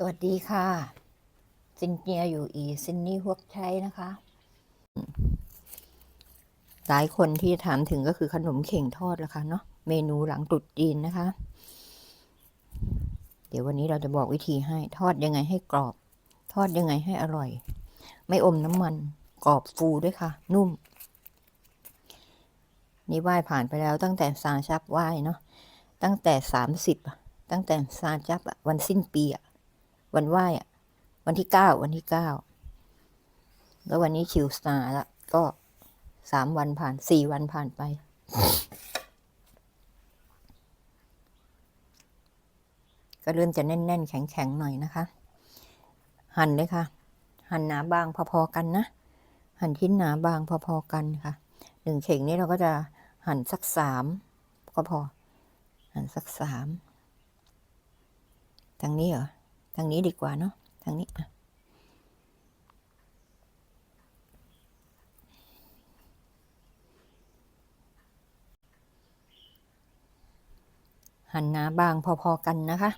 สวัสดีค่ะจินเนียอยู่อีซินนี่ฮวกใช้นะคะ หลายคนที่ถามถึงก็คือขนมเข่งทอดละคะเนาะเมนูหลังตรุษจีนนะคะ เดี๋ยววันนี้เราจะบอกวิธีให้ทอดยังไงให้กรอบ ทอดยังไงให้อร่อย ไม่อมน้ำมันกรอบฟูด้วยค่ะ นุ่ม นี่ไหว้ผ่านไปแล้วตั้งแต่ซาชับไหว้เนาะตั้งแต่สามสิบตั้งแต่ซาจับวันสิ้นปีอะ วันไหว้อะวันที่เก้าวันที่เก้าแล้ววันนี้ชิวสตาร์ละก็สามวันผ่านสี่วันผ่านไป ก็เริ่มจะแน่นๆ แข็งๆ หน่อยนะคะ หั่นเลยค่ะ หั่นหนาบางพอๆกันนะ หั่นชิ้นหนาบางพอๆกันค่ะหนึ่งเข่งนี้เราก็จะหั่นสักสามก็พอ หั่นสักสามทางนี้เหรอ ทางนี้ดีกว่าเนาะทางนี้อะหั่นหนาบางพอๆกันนะคะ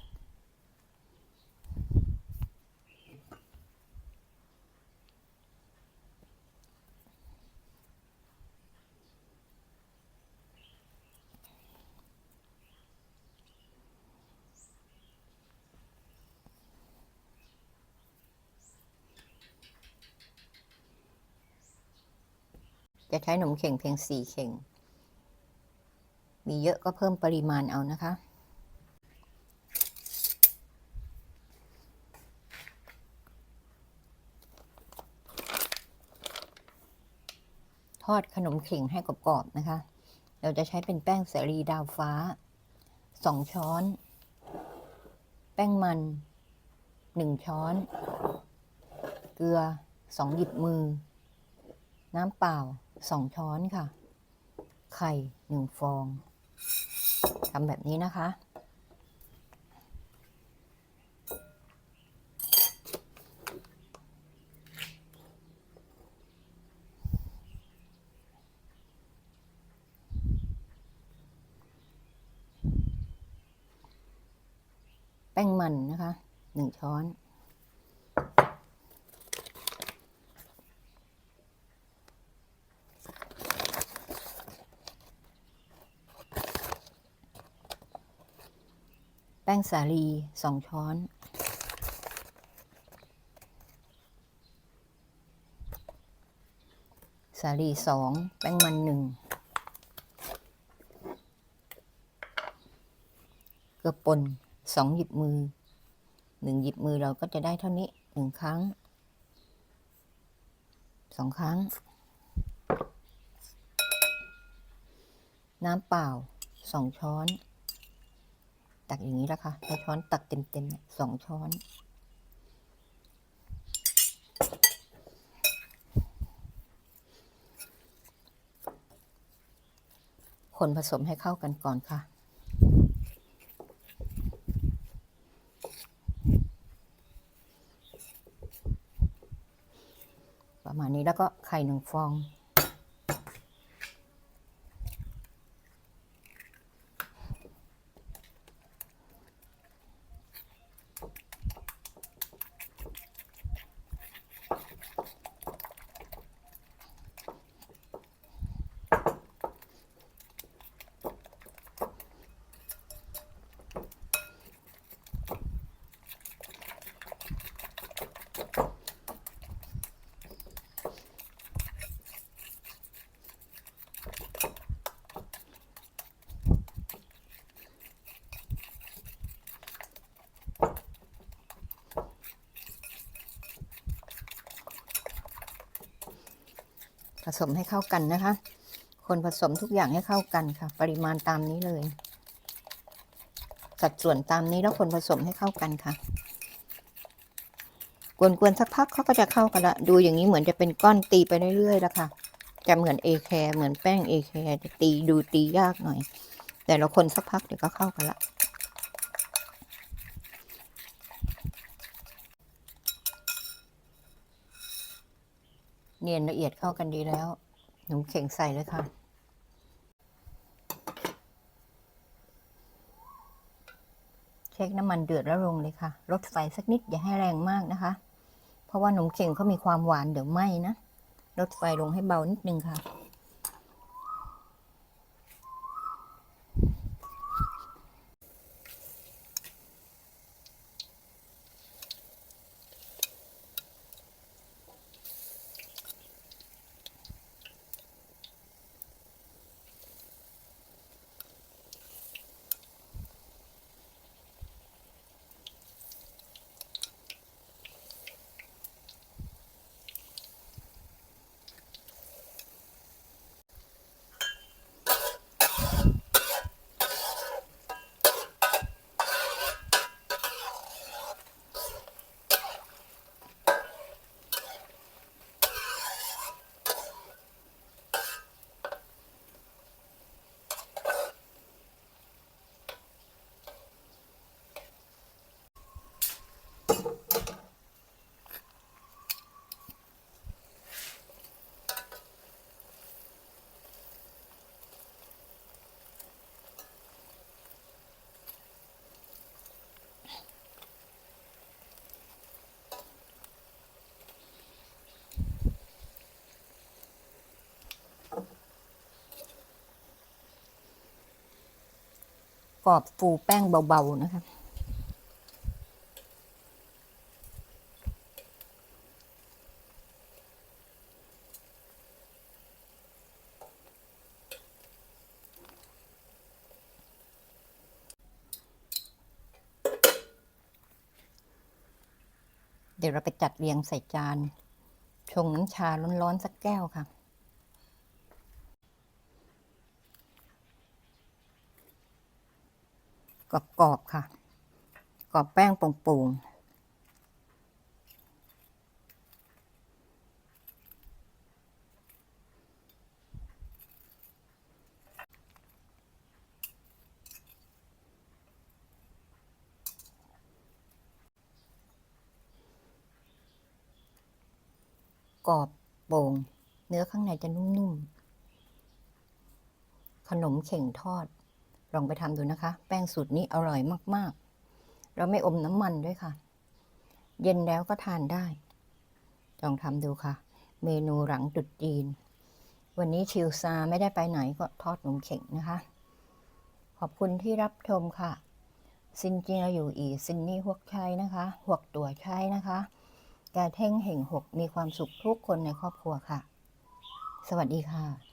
จะใช้หนมเข่งเพียงสี่เข่ง มีเยอะก็เพิ่มปริมาณเอานะคะ ทอดขนมเข่งให้กรอบๆนะคะ เราจะใช้เป็นแป้งสาลีดาวฟ้าสองช้อน แป้งมันหนึ่งช้อน เกลือสองหยิบมือ น้ำเปล่า สองช้อนค่ะ ไข่หนึ่งฟองทำแบบนี้นะคะ แป้งมันนะคะหนึ่งช้อน ป้งสาลีสองช้อน สาลีสองแป้งมันหนึ่งเกลือป่นสองหยิบมือหนึ่งหยิบมือเราก็จะได้เท่านี้หนึ่งครั้งสองครั้ง น้ำเปล่าสองช้อน ตักอย่างนี้แล้วค่ะใช้ช้อนตักเต็มๆสองช้อน คนผสมให้เข้ากันก่อนค่ะประมาณนี้แล้วก็ไข่หนึ่งฟอง ผสมให้เข้ากันนะคะ คนผสมทุกอย่างให้เข้ากันค่ะ ปริมาณตามนี้เลย สัดส่วนตามนี้แล้วคนผสมให้เข้ากันค่ะกวนๆสักพักเขาก็จะเข้ากันละดูอย่างนี้เหมือนจะเป็นก้อนตีไปเรื่อยๆแล้วค่ะจะเหมือนเอแคร์เหมือนแป้งเอแคร์จะตีดูตียากหน่อย แต่เราคนสักพักเดี๋ยวก็เข้ากันละ เนียนละเอียดเข้ากันดีแล้ว หนูเข่งใส่เลยค่ะ เช็คน้ำมันเดือดแล้วลงเลยค่ะ ลดไฟสักนิดอย่าให้แรงมากนะคะ เพราะว่าหนมเข่งเขามีความหวานเดี๋ยวไหม้นะ ลดไฟลงให้เบานิดนึงค่ะ กรอบฟูแป้งเบาๆนะคะเดี๋ยวเราไปจัดเรียงใส่จาน ชงน้ำชาร้อนๆสักแก้วค่ะ กรอบๆค่ะ กรอบแป้งโป่งๆกรอบโป่ง เนื้อข้างในจะนุ่มๆ ขนมเข่งทอด ลองไปทำดูนะคะ แป้งสูตรนี้อร่อยมากๆ เราไม่อมน้ำมันด้วยค่ะ เย็นแล้วก็ทานได้ ลองทำดูค่ะ เมนูหลังตุดจีน วันนี้ชิวซาไม่ได้ไปไหนก็ทอดหนมเข่งนะคะ ขอบคุณที่รับชมค่ะซินจีนาอยู่อีซินนี่หวกชัยนะคะหวกตัวชัยนะคะแกเท่งเห่งหกมีความสุขทุกคนในครอบครัวค่ะ สวัสดีค่ะ